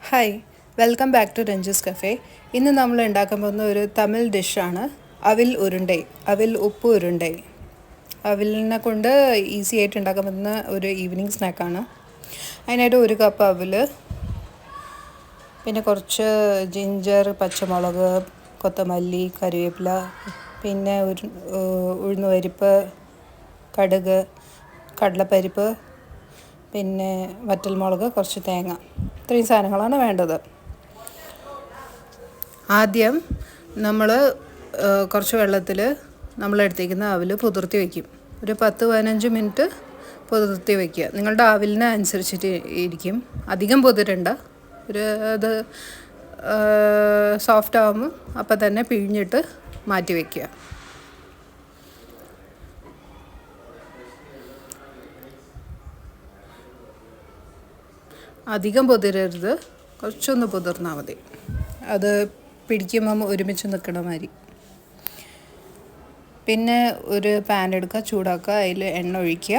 Hi welcome back to Ranju's cafe ഇന്ന് നമ്മൾ ഉണ്ടാക്കാൻ പോകുന്ന ഒരു തമിഴ് ഡിഷാണ്. അവിൽ ഉരുണ്ടൈ അവിൽ ഉപ്പ് ഉരുണ്ടൈ. അവിലിനെ കൊണ്ട് ഈസി ആയിട്ട് ഉണ്ടാക്കാൻ പറ്റുന്ന ഒരു ഈവനിങ് സ്നാക്കാണ് അതിനായിട്ട് ഒരു കപ്പ് അവിൽ പിന്നെ കുറച്ച് ജിഞ്ചർ പച്ചമുളക് കൊത്തമല്ലി കറിവേപ്പില പിന്നെ ഒരു ഉഴുന്നുപരിപ്പ് കടുക് കടലപ്പരിപ്പ് പിന്നെ വറ്റൽമുളക് കുറച്ച് തേങ്ങ. ഇത്രയും സാധനങ്ങളാണ് വേണ്ടത്. ആദ്യം നമ്മൾ കുറച്ച് വെള്ളത്തിൽ നമ്മൾ എടുത്തേക്കുന്ന അവിൽ പുതിർത്തി വയ്ക്കും ഒരു പത്ത് പതിനഞ്ച് മിനിറ്റ് പുതിർത്തി വയ്ക്കുക നിങ്ങളുടെ ആവിലിനെ അനുസരിച്ചിട്ട് ഇരിക്കും. അധികം പുതിരണ്ട. ഒരു അത് സോഫ്റ്റ് ആകുമ്പോൾ അപ്പം തന്നെ പിഴിഞ്ഞിട്ട് മാറ്റി വയ്ക്കുക അധികം പൊതിരരുത്. കുറച്ചൊന്ന് പൊതിർന്നാൽ മതി. അത് പിടിക്കുമ്പം ഒരുമിച്ച് നിൽക്കണ മാതിരി പിന്നെ ഒരു പാൻ എടുക്കുക ചൂടാക്കുക അതിൽ എണ്ണ ഒഴിക്കുക.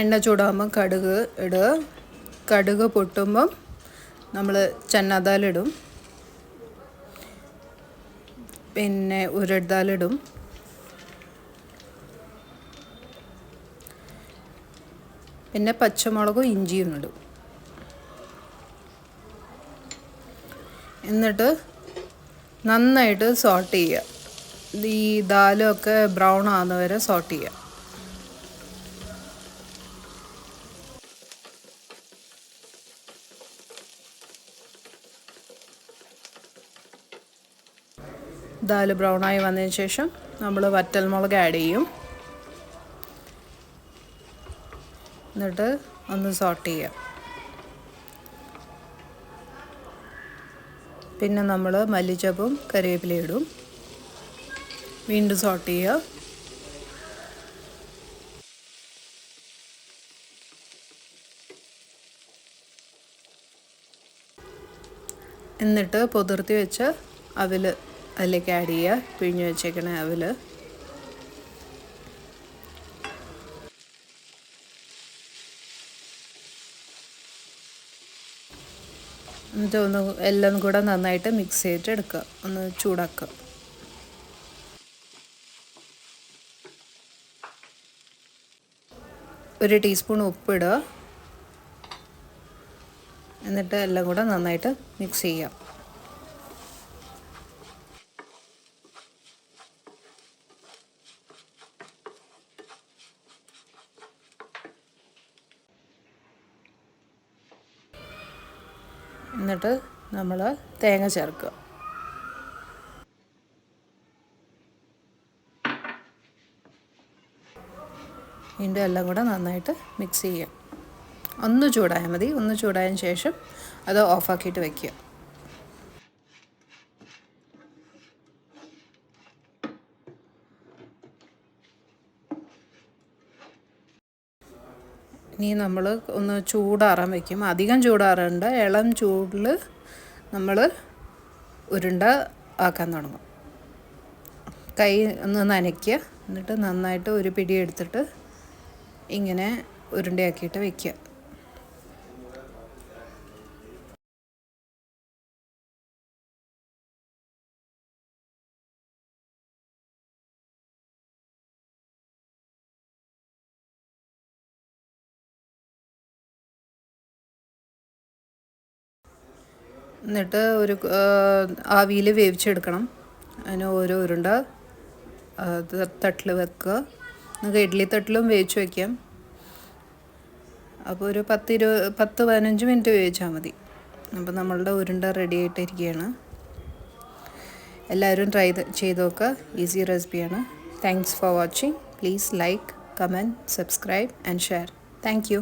എണ്ണ ചൂടാകുമ്പം കടുക് ഇടുക കടുക് പൊട്ടുമ്പം നമ്മൾ ചന്നാദാലിടും. പിന്നെ ഉരുടാലിടും പിന്നെ പച്ചമുളകും ഇഞ്ചിയും ഇടും. എന്നിട്ട് നന്നായിട്ട് സോട്ട് ചെയ്യുക. ഈ ദാലൊക്കെ ബ്രൗൺ ആകുന്ന വരെ സോട്ട് ചെയ്യുക. ദാൽ ബ്രൗണായി വന്നതിന് ശേഷം നമ്മൾ വറ്റൽമുളക് ആഡ് ചെയ്യും. എന്നിട്ട് ഒന്ന് സോട്ട് ചെയ്യാം പിന്നെ നമ്മൾ മല്ലിച്ചപ്പും കറിവേപ്പിലയും ഇടും. വീണ്ടും സോട്ട് ചെയ്യുക. എന്നിട്ട് പൊതിർത്തി വെച്ച് അവിൽ അതിലേക്ക് ആഡ് ചെയ്യുക. പിഴിഞ്ഞ് വെച്ചേക്കണ അവിൽ. എന്നിട്ട് ഒന്ന് എല്ലാം കൂടെ നന്നായിട്ട് മിക്സ് ചെയ്തിട്ട് എടുക്കുക ഒന്ന് ചൂടാക്കുക ഒരു ടീസ്പൂൺ ഉപ്പിടുക എന്നിട്ട് എല്ലാം കൂടെ നന്നായിട്ട് മിക്സ് ചെയ്യാം. എന്നിട്ട് നമ്മൾ തേങ്ങ ചേർക്കുക. വീണ്ടും എല്ലാം കൂടെ നന്നായിട്ട് മിക്സ് ചെയ്യുക. ഒന്ന് ചൂടായാൽ മതി. ഒന്ന് ചൂടായതിന് ശേഷം അത് ഓഫാക്കിയിട്ട് വയ്ക്കുക ഇനി നമ്മൾ ഒന്ന് ചൂടാറാൻ വയ്ക്കും അധികം ചൂടാറണ്ട. ഇളം ചൂടിൽ നമ്മൾ ഉരുണ്ട ആക്കാൻ തുടങ്ങും. കൈ ഒന്ന് നനയ്ക്കുക. എന്നിട്ട് നന്നായിട്ട് ഒരു പിടി എടുത്തിട്ട് ഇങ്ങനെ ഉരുണ്ടയാക്കിയിട്ട് വയ്ക്കുക എന്നിട്ട് ഒരു ആവിയിൽ വേവിച്ചെടുക്കണം. അതിന് ഓരോ ഉരുണ്ട തട്ടിൽ വെക്കുക. നമുക്ക് ഇഡ്ഡലി തട്ടിലും വേവിച്ച് വയ്ക്കാം അപ്പോൾ ഒരു പത്ത് ഇരു പത്ത് പതിനഞ്ച് മിനിറ്റ് വേവിച്ചാൽ മതി. അപ്പോൾ നമ്മളുടെ ഉരുണ്ട റെഡി ആയിട്ടിരിക്കുകയാണ്. എല്ലാവരും ട്രൈ ചെയ്ത് നോക്കുക. ഈസി റെസിപ്പിയാണ് thanks for watching please like comment subscribe and share thank